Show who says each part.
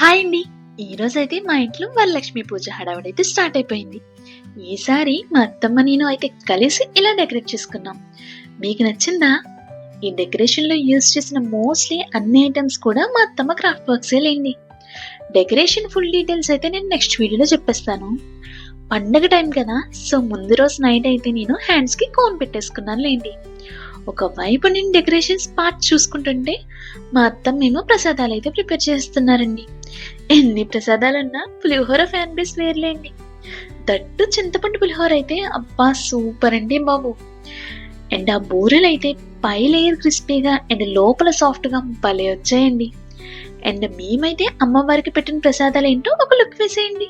Speaker 1: Hi అండి. ఈరోజు అయితే మా ఇంట్లో వరలక్ష్మి పూజ హడావిడి అయితే స్టార్ట్ అయిపోయింది. ఈసారి మా అత్తమ్మ నేను అయితే కలిసి ఇలా డెకరేట్ చేసుకున్నాం. మీకు నచ్చిందా? ఈ డెకరేషన్లో యూజ్ చేసిన మోస్ట్లీ అన్ని ఐటమ్స్ కూడా మా అత్తమ్మ క్రాఫ్ట్ వర్క్సే లేండి. డెకరేషన్ ఫుల్ డీటెయిల్స్ అయితే నేను నెక్స్ట్ వీడియోలో చెప్పేస్తాను. పండగ టైం కదా సో ముందు రోజు నైట్ అయితే నేను హ్యాండ్స్కి కోన్ పెట్టేసుకున్నాను లేండి. ఒకవైపు నేను డెకరేషన్స్ పార్ట్ చూసుకుంటుంటే మా అత్తమ్మ మేము ప్రసాదాలు అయితే ప్రిపేర్ చేస్తున్నారండి. ఎన్ని ప్రసాదాలున్నా పులిహోర ఫ్యాన్ బేస్ వేర్లేండి దట్టు చింతపండు పులిహోర అయితే అబ్బా సూపర్ అండి బాబు. అండ్ ఆ బూరెలు అయితే పై లేయర్ క్రిస్పీగా అండ్ లోపల సాఫ్ట్గా భలే వచ్చాయండి. అండ్ మేమైతే అమ్మవారికి పెట్టిన ప్రసాదాలు ఏంటో ఒక లుక్ వేసేయండి.